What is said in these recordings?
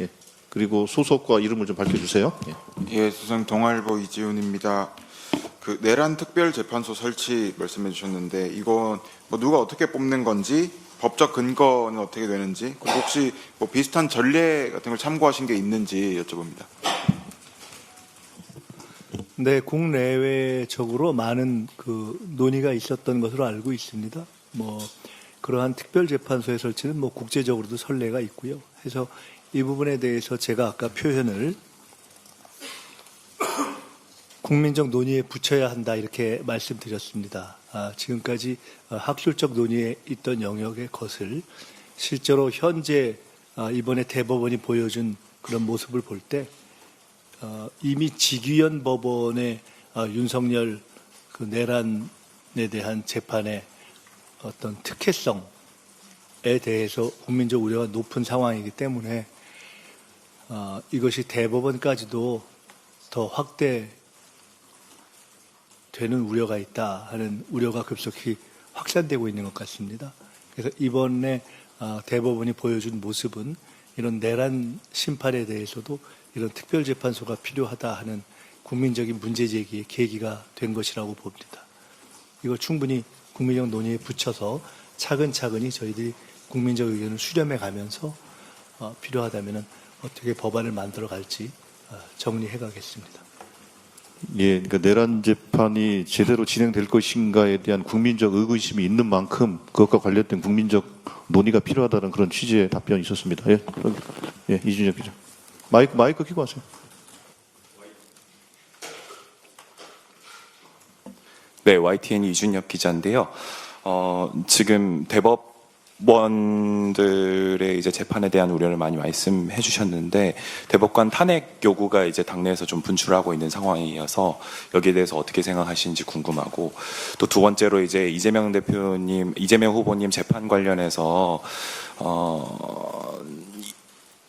예. 그리고 소속과 이름을 좀 밝혀주세요. 예. 예, 수성 동아일보 이지훈입니다. 그 내란 특별 재판소 설치 말씀해 주셨는데 이건 뭐 누가 어떻게 뽑는 건지 법적 근거는 어떻게 되는지 그리고 혹시 뭐 비슷한 전례 같은 걸 참고하신 게 있는지 여쭤봅니다. 네, 국내외적으로 많은 그 논의가 있었던 것으로 알고 있습니다. 뭐 그러한 특별재판소의 설치는 뭐 국제적으로도 선례가 있고요. 해서 이 부분에 대해서 제가 아까 표현을 국민적 논의에 붙여야 한다 이렇게 말씀드렸습니다. 아, 지금까지 어, 학술적 논의에 있던 영역의 것을 실제로 현재 아, 이번에 대법원이 보여준 그런 모습을 볼때 어, 이미 지귀현 법원의 어, 윤석열 그 내란에 대한 재판의 어떤 특혜성에 대해서 국민적 우려가 높은 상황이기 때문에 어, 이것이 대법원까지도 더 확대 되는 우려가 있다 하는 우려가 급속히 확산되고 있는 것 같습니다. 그래서 이번에 아, 대법원이 보여준 모습은 이런 내란 심판에 대해서도 이런 특별재판소가 필요하다 하는 국민적인 문제 제기의 계기가 된 것이라고 봅니다. 이거 충분히 국민적 논의에 붙여서 차근차근히 저희들이 국민적 의견을 수렴해 가면서 어, 필요하다면 어떻게 법안을 만들어 갈지 어, 정리해 가겠습니다. 예, 그러니까 내란 재판이 제대로 진행될 것인가에 대한 국민적 의구심이 있는 만큼 그것과 관련된 국민적 논의가 필요하다는 그런 취지의 답변이 있었습니다. 예, 예, 이준혁 기자. 마이크 마이크 켜고 하세요. 네, YTN 이준혁 기자인데요. 어, 지금 대법 원들의 이제 재판에 대한 우려를 많이 말씀해 주셨는데 대법관 탄핵 요구가 이제 당내에서 좀 분출하고 있는 상황이어서 여기에 대해서 어떻게 생각하시는지 궁금하고 또 두 번째로 이제 이재명 대표님, 이재명 후보님 재판 관련해서 어,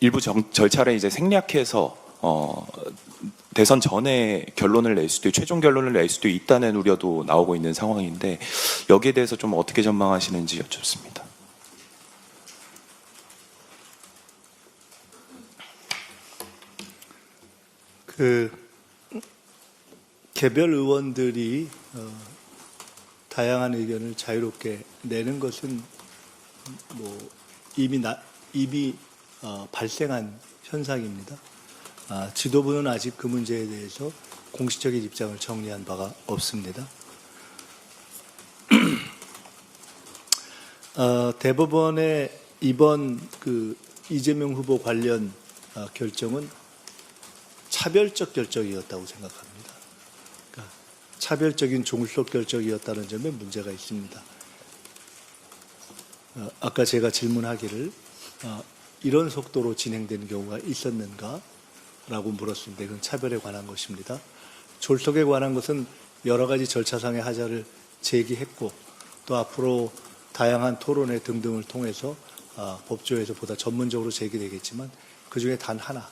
일부 정- 절차를 이제 생략해서 어, 대선 전에 결론을 낼 수도 최종 결론을 낼 수도 있다는 우려도 나오고 있는 상황인데 여기에 대해서 좀 어떻게 전망하시는지 여쭙습니다. 그 개별 의원들이 어, 다양한 의견을 자유롭게 내는 것은 뭐 이미 나, 이미 어, 발생한 현상입니다. 아, 지도부는 아직 그 문제에 대해서 공식적인 입장을 정리한 바가 없습니다. 어, 대법원의 이번 그 이재명 후보 관련 어, 결정은 차별적 결정이었다고 생각합니다. 그러니까 차별적인 종속 결정이었다는 점에 문제가 있습니다. 어, 아까 제가 질문하기를 어, 이런 속도로 진행되는 경우가 있었는가 라고 물었습니다. 이건 차별에 관한 것입니다. 졸속에 관한 것은 여러 가지 절차상의 하자를 제기했고 또 앞으로 다양한 토론회 등등을 통해서 아, 법조에서 보다 전문적으로 제기되겠지만 그 중에 단 하나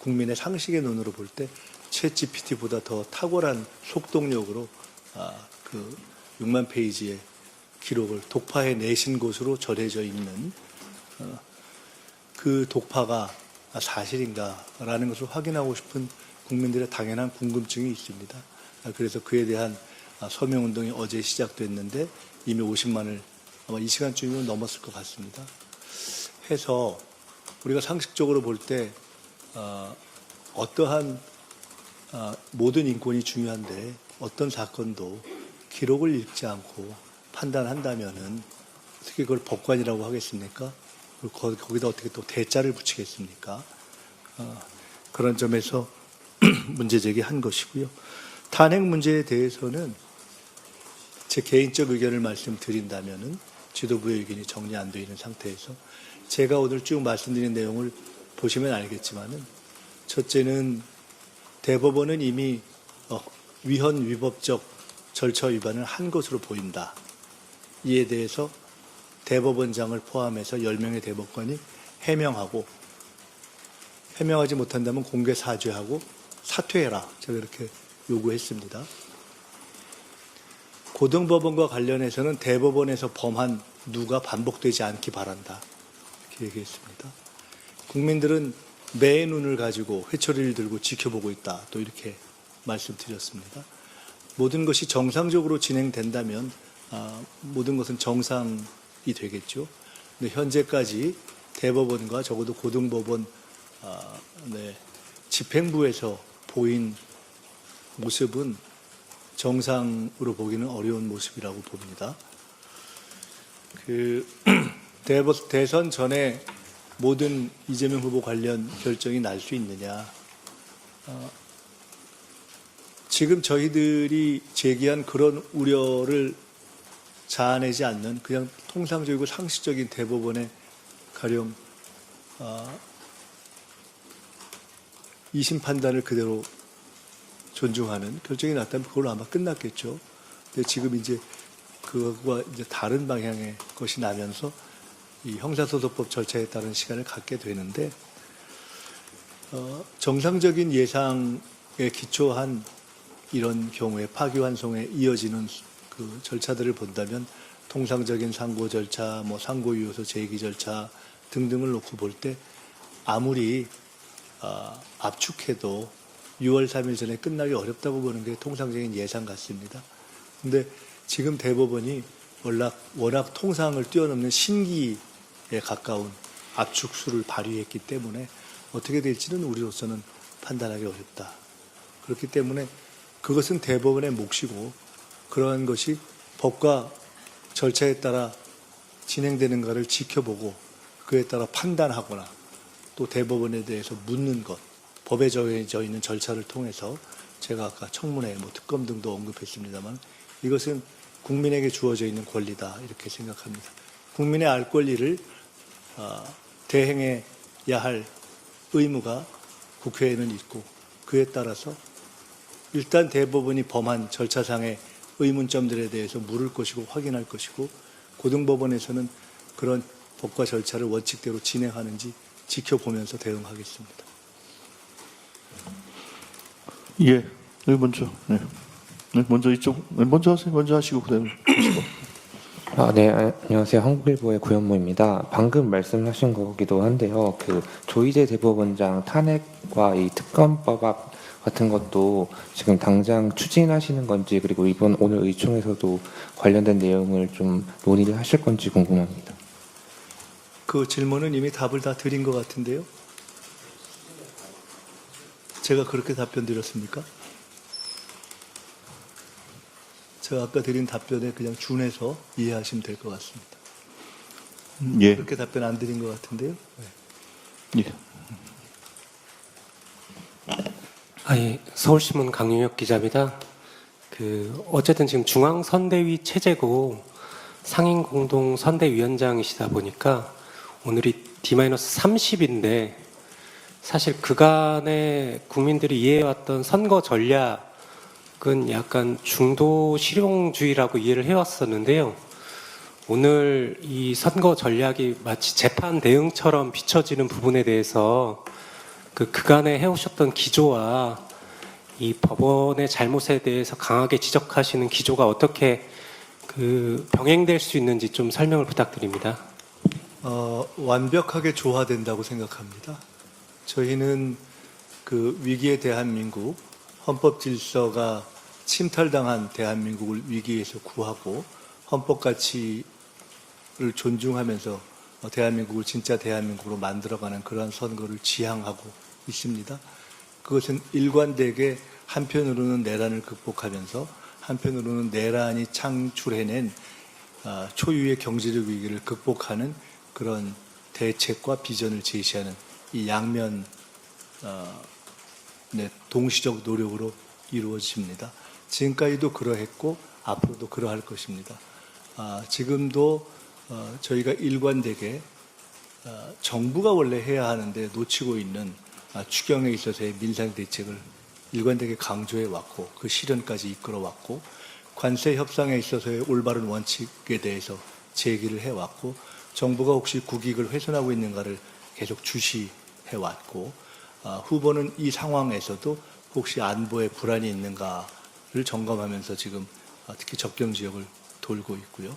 국민의 상식의 눈으로 볼 때 챗 GPT보다 더 탁월한 속동력으로 아, 그 6만 페이지의 기록을 독파해 내신 것으로 전해져 있는 어, 그 독파가 사실인가라는 것을 확인하고 싶은 국민들의 당연한 궁금증이 있습니다. 아, 그래서 그에 대한 아, 서명 운동이 어제 시작됐는데 이미 50만을 아마 이 시간쯤이면 넘었을 것 같습니다. 해서 우리가 상식적으로 볼때 어, 어떠한 어, 모든 인권이 중요한데 어떤 사건도 기록을 읽지 않고 판단한다면은 어떻게 그걸 법관이라고 하겠습니까? 그리고 거- 거기다 어떻게 또 대자를 붙이겠습니까? 어, 그런 점에서 문제 제기한 것이고요. 탄핵 문제에 대해서는 제 개인적 의견을 말씀드린다면은 지도부의 의견이 정리 안 되어 있는 상태에서 제가 오늘 쭉 말씀드린 내용을 보시면 알겠지만은 첫째는 대법원은 이미 어, 위헌 위법적 절차 위반을 한 것으로 보인다. 이에 대해서 대법원장을 포함해서 10명의 대법관이 해명하고 해명하지 못한다면 공개 사죄하고 사퇴해라. 제가 이렇게 요구했습니다. 고등법원과 관련해서는 대법원에서 범한 누가 반복되지 않기 바란다. 이렇게 얘기했습니다. 국민들은 매의 눈을 가지고 회초리를 들고 지켜보고 있다. 또 이렇게 말씀드렸습니다. 모든 것이 정상적으로 진행된다면 아, 모든 것은 정상이 되겠죠. 근데 현재까지 대법원과 적어도 고등법원 아, 네, 집행부에서 보인 모습은 정상으로 보기는 어려운 모습이라고 봅니다. 그 대선 전에 모든 이재명 후보 관련 결정이 날 수 있느냐? 어, 지금 저희들이 제기한 그런 우려를 자아내지 않는 그냥 통상적이고 상식적인 대법원의 가령 어, 이심 판단을 그대로 존중하는 결정이 났다면 그걸로 아마 끝났겠죠. 근데 지금 이제 그거와 이제 다른 방향의 것이 나면서 이 형사소송법 절차에 따른 시간을 갖게 되는데 어, 정상적인 예상에 기초한 이런 경우에 파기환송에 이어지는 그 절차들을 본다면 통상적인 상고 절차, 뭐 상고 유효소 제기 절차 등등을 놓고 볼 때 아무리 아, 압축해도 6월 3일 전에 끝나기 어렵다고 보는 게 통상적인 예상 같습니다. 근데 지금 대법원이 워낙, 워낙 통상을 뛰어넘는 신기에 가까운 압축수를 발휘했기 때문에 어떻게 될지는 우리로서는 판단하기 어렵다. 그렇기 때문에 그것은 대법원의 몫이고 그러한 것이 법과 절차에 따라 진행되는가를 지켜보고 그에 따라 판단하거나 또 대법원에 대해서 묻는 것, 법에 정해져 있는 절차를 통해서 제가 아까 청문회, 뭐 특검 등도 언급했습니다만 이것은 국민에게 주어져 있는 권리다 이렇게 생각합니다. 국민의 알 권리를 아, 대행해야 할 의무가 국회에는 있고 그에 따라서 일단 대법원이 범한 절차상의 의문점들에 대해서 물을 것이고 확인할 것이고 고등법원에서는 그런 법과 절차를 원칙대로 진행하는지 지켜보면서 대응하겠습니다. 예, 네, 먼저. 네. 네, 먼저 이쪽, 네, 먼저 하세요. 먼저 하시고 그다음에. 아, 네, 아, 안녕하세요. 한국일보의 고현모입니다. 방금 말씀하신 거기도 한데요. 그 조희재 대법원장 탄핵과 이 특검법 앞 같은 것도 지금 당장 추진하시는 건지 그리고 이번 오늘 의총에서도 관련된 내용을 좀 논의를 하실 건지 궁금합니다. 그 질문은 이미 답을 다 드린 것 같은데요. 제가 그렇게 답변 드렸습니까? 제가 아까 드린 답변에 그냥 준해서 이해하시면 될 것 같습니다. 예, 그렇게 답변 안 드린 것 같은데요. 네. 예. 아, 예. 서울신문 강윤혁 기자입니다. 그 어쨌든 지금 중앙 선대위 체제고 상임 공동 선대위원장이시다 보니까 오늘이 D-30인데 사실 그간에 국민들이 이해해왔던 선거 전략 은 약간 중도 실용주의라고 이해를 해왔었는데요. 오늘 이 선거 전략이 마치 재판 대응처럼 비춰지는 부분에 대해서 그 그간에 해오셨던 기조와 이 법원의 잘못에 대해서 강하게 지적하시는 기조가 어떻게 그 병행될 수 있는지 좀 설명을 부탁드립니다. 어, 완벽하게 조화된다고 생각합니다. 저희는 그 위기의 대한민국, 헌법 질서가 침탈당한 대한민국을 위기에서 구하고 헌법 가치를 존중하면서 어, 대한민국을 진짜 대한민국으로 만들어가는 그러한 선거를 지향하고 있습니다. 그것은 일관되게 한편으로는 내란을 극복하면서 한편으로는 내란이 창출해낸 아, 초유의 경제적 위기를 극복하는 그런 대책과 비전을 제시하는 이 양면 어, 네, 동시적 노력으로 이루어집니다. 지금까지도 그러했고 앞으로도 그러할 것입니다. 아, 지금도 어, 저희가 일관되게 어, 정부가 원래 해야 하는데 놓치고 있는 아, 추경에 있어서의 민생 대책을 일관되게 강조해 왔고 그 실현까지 이끌어 왔고 관세 협상에 있어서의 올바른 원칙에 대해서 제기를 해 왔고 정부가 혹시 국익을 훼손하고 있는가를 계속 주시해 왔고 아, 후보는 이 상황에서도 혹시 안보에 불안이 있는가를 점검하면서 지금 아, 특히 접경 지역을 돌고 있고요.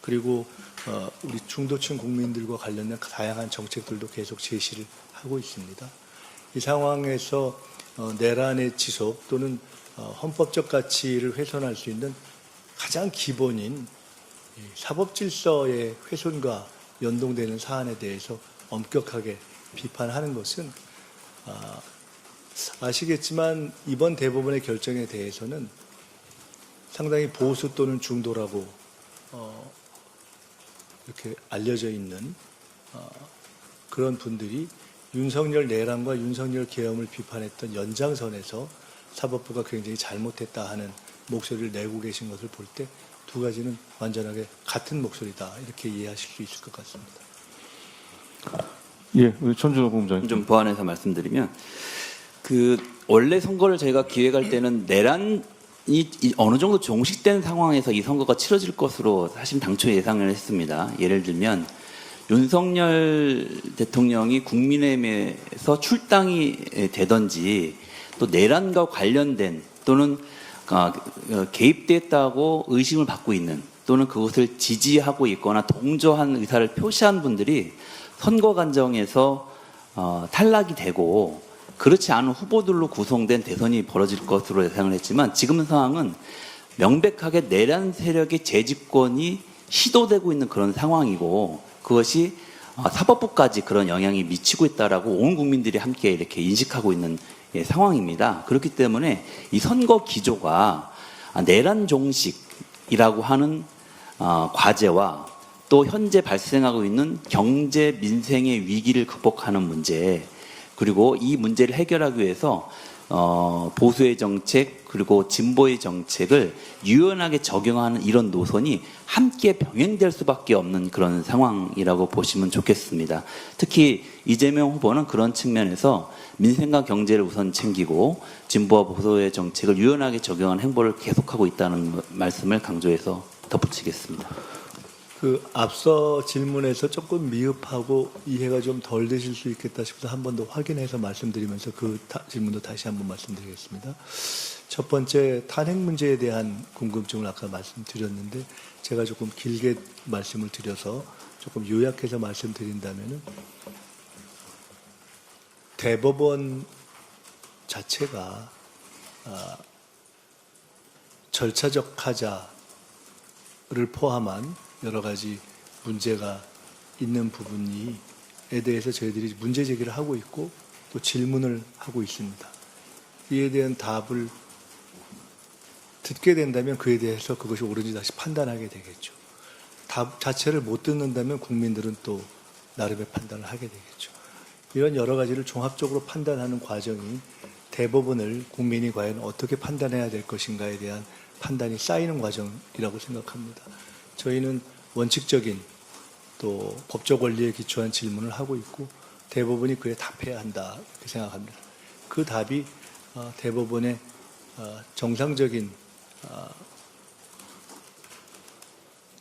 그리고 어, 우리 중도층 국민들과 관련된 다양한 정책들도 계속 제시를 하고 있습니다. 이 상황에서 어, 내란의 지속 또는 어, 헌법적 가치를 훼손할 수 있는 가장 기본인 이 사법 질서의 훼손과 연동되는 사안에 대해서 엄격하게 비판하는 것은 아, 아시겠지만 이번 대법원의 결정에 대해서는 상당히 보수 또는 중도라고 어, 이렇게 알려져 있는 어, 그런 분들이 윤석열 내란과 윤석열 계엄을 비판했던 연장선에서 사법부가 굉장히 잘못했다 하는 목소리를 내고 계신 것을 볼 때 두 가지는 완전하게 같은 목소리다 이렇게 이해하실 수 있을 것 같습니다. 예, 우리 천준호 본부장님. 좀 보완해서 말씀드리면 그 원래 선거를 저희가 기획할 때는 내란 이 이- 어느 정도 종식된 상황에서 이 선거가 치러질 것으로 사실 당초 예상을 했습니다. 예를 들면 윤석열 대통령이 국민의힘에서 출당이 되던지 또 내란과 관련된 또는 아, 어, 개입됐다고 의심을 받고 있는 또는 그것을 지지하고 있거나 동조한 의사를 표시한 분들이 선거 관정에서 어, 탈락이 되고 그렇지 않은 후보들로 구성된 대선이 벌어질 것으로 예상을 했지만 지금 상황은 명백하게 내란 세력의 재집권이 시도되고 있는 그런 상황이고 그것이 어, 사법부까지 그런 영향이 미치고 있다라고 온 국민들이 함께 이렇게 인식하고 있는 예, 상황입니다. 그렇기 때문에 이 선거 기조가 아, 내란 종식이라고 하는 어, 과제와 또 현재 발생하고 있는 경제 민생의 위기를 극복하는 문제 그리고 이 문제를 해결하기 위해서 어, 보수의 정책 그리고 진보의 정책을 유연하게 적용하는 이런 노선이 함께 병행될 수밖에 없는 그런 상황이라고 보시면 좋겠습니다. 특히 이재명 후보는 그런 측면에서 민생과 경제를 우선 챙기고 진보와 보수의 정책을 유연하게 적용하는 행보를 계속하고 있다는 말씀을 강조해서 덧붙이겠습니다. 그 앞서 질문에서 조금 미흡하고 이해가 좀 덜 되실 수 있겠다 싶어서 한 번 더 확인해서 말씀드리면서 그 다- 질문도 다시 한 번 말씀드리겠습니다. 첫 번째 탄핵 문제에 대한 궁금증을 아까 말씀드렸는데 제가 조금 길게 말씀을 드려서 조금 요약해서 말씀드린다면은 대법원 자체가 아, 절차적 하자를 포함한 여러 가지 문제가 있는 부분이에 대해서 저희들이 문제 제기를 하고 있고 또 질문을 하고 있습니다. 이에 대한 답을 듣게 된다면 그에 대해서 그것이 옳은지 다시 판단하게 되겠죠. 답 자체를 못 듣는다면 국민들은 또 나름의 판단을 하게 되겠죠. 이런 여러 가지를 종합적으로 판단하는 과정이 대법원을 국민이 과연 어떻게 판단해야 될 것인가에 대한 판단이 쌓이는 과정이라고 생각합니다. 저희는 원칙적인 또 법적 원리에 기초한 질문을 하고 있고 대법원이 그에 답해야 한다 이렇게 생각합니다. 그 답이 어, 대법원의 어, 정상적인 어,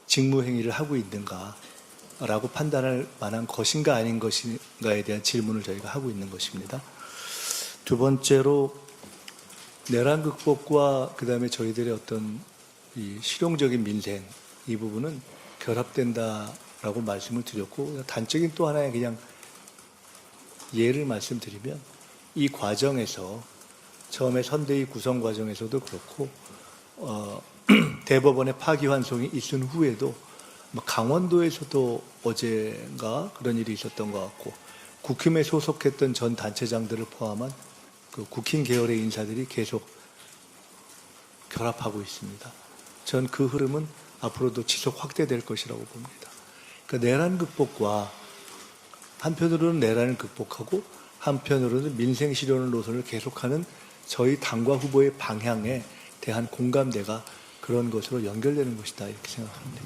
직무 행위를 하고 있는가라고 판단할 만한 것인가 아닌 것인가에 대한 질문을 저희가 하고 있는 것입니다. 두 번째로 내란 극복과 그다음에 저희들의 어떤 이 실용적인 민생 이 부분은 결합된다라고 말씀을 드렸고 단적인 또 하나의 그냥 예를 말씀드리면 이 과정에서 처음에 선대위 구성 과정에서도 그렇고 어, 대법원의 파기환송이 있은 후에도 뭐 강원도에서도 어제가 그런 일이 있었던 것 같고 국힘에 소속했던 전 단체장들을 포함한 그 국힘 계열의 인사들이 계속 결합하고 있습니다. 전 그 흐름은 앞으로도 지속 확대될 것이라고 봅니다. 그 내란 극복과 한편으로는 내란을 극복하고 한편으로는 민생 실현 노선을 계속하는 저희 당과 후보의 방향에 대한 공감대가 그런 것으로 연결되는 것이다 이렇게 생각합니다.